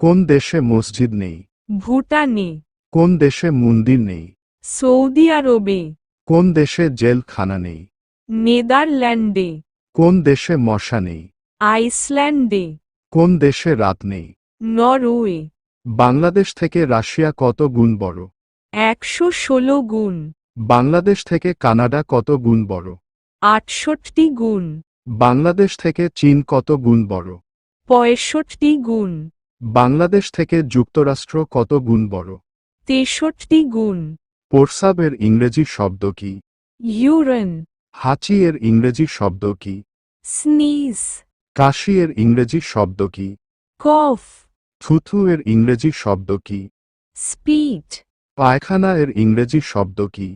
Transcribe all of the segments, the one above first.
কোন দেশে মসজিদ নেই? ভুটানে কোন দেশে মন্দির নেই? সৌদি আরবে। কোন দেশে জেলখানা নেই? নেদারল্যান্ডে। কোন দেশে মশা নেই? আইসল্যান্ডে। কোন দেশে রাত নেই? নরওয়ে। বাংলাদেশ থেকে রাশিয়া কত গুণ বড়? একশো ষোলো গুণ। বাংলাদেশ থেকে কানাডা কত গুণ বড়? আটষট্টি গুণ। বাংলাদেশ থেকে চীন কত গুণ বড়? পঁয়ষট্টি গুণ। বাংলাদেশ থেকে যুক্তরাষ্ট্র কত গুণ বড়? তেষট্টি গুণ। প্রস্রাবের ইংরেজি শব্দ কি? ইউরেন। হাঁচি এর ইংরেজি শব্দ কি? স্নিজ কাশি এর ইংরেজি শব্দ কি? কফ। থুথু এর ইংরেজি শব্দ কি? স্পিড পায়খানা এর ইংরেজি শব্দ কি?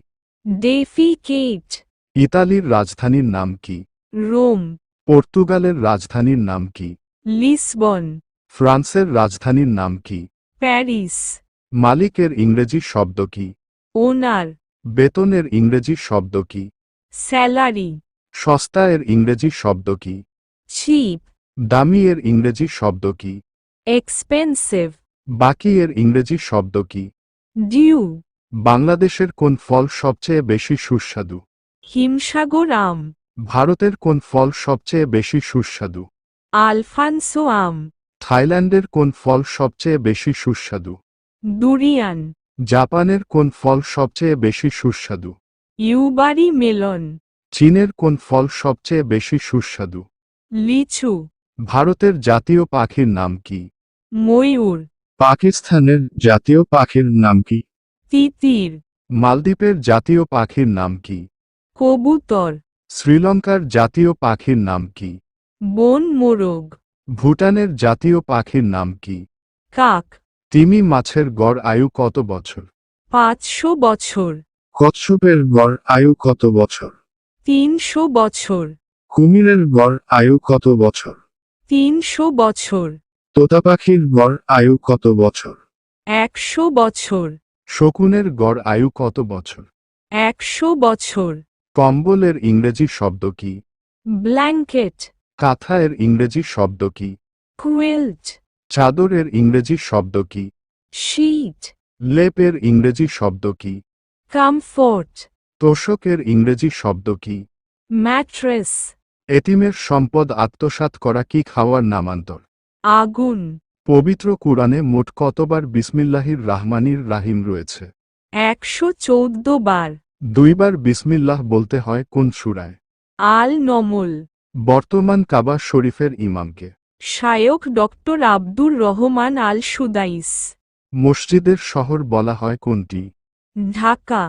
ডেফিকেট। ইতালির রাজধানীর নাম কি? রোম। পর্তুগালের রাজধানীর নাম কি? লিসবন। ফ্রান্সের রাজধানীর নাম কি? প্যারিস। মালিকের ইংরেজি শব্দ কি? ওনার। বেতনের ইংরেজি শব্দ কি? স্যালারি। সস্তা এর ইংরেজি শব্দ কি? চিপ। দামি এর ইংরেজি শব্দ কি? এক্সপেন্সিভ। বাকি এর ইংরেজি শব্দ কি? ডিউ। বাংলাদেশের কোন ফল সবচেয়ে বেশি সুস্বাদু? হিমসাগর আম। ভারতের কোন ফল সবচেয়ে বেশি সুস্বাদু? আলফানসো আম। থাইল্যান্ডের কোন ফল সবচেয়ে বেশি সুস্বাদু? ডুরিয়ান। জাপানের কোন ফল সবচেয়ে বেশি সুস্বাদু? Yubari melon. চীনের কোন ফল সবচেয়ে বেশি সুস্বাদু? লিচু। ভারতের জাতীয় পাখির নাম কি? ময়ূর। পাকিস্তানের জাতীয় পাখির নাম কি? তিতির। মালদ্বীপের জাতীয় পাখির নাম কি? কবুতর। শ্রীলঙ্কার জাতীয় পাখির নাম কি? বন মোরগ। ভুটানের জাতীয় পাখির নাম কি? কাক। তিমি মাছের গড় আয়ু কত বছর? পাঁচশো বছর। কচ্ছপের গড় আয়ু কত বছর? তিনশো বছর। কুমিরের গড় আয়ু কত বছর? তিনশো বছর। তোতা পাখির গড় আয়ু কত বছর? একশো বছর। শকুনের গড় আয়ু কত বছর? একশো বছর। কম্বলের ইংরেজি শব্দ কি? ব্ল্যাঙ্কেট। কাঁথা এর ইংরেজি শব্দ কি? কুয়েল্ট চাদরের ইংরেজি শব্দ কি? শীট লেপের ইংরেজি শব্দ কি? কামফোর্ট তোষকের ইংরেজি শব্দ কি? ম্যাট্রেস এতিমের সম্পদ আত্মসাৎ করা কি খাওয়ার নামান্তর? আগুন পবিত্র কুরআনে মোট কতবার বিসমিল্লাহির রাহমানির রাহিম রয়েছে? একশো চৌদ্দ বার। দুইবার বিসমিল্লাহ বলতে হয় কোন সুরায়? Al Naml. বর্তমান কাবা শরীফের ইমামকে। শায়ক doctor Abdur Rahman Al Sudais মসজিদের শহর বলা হয় কোনটি? ঢাকা।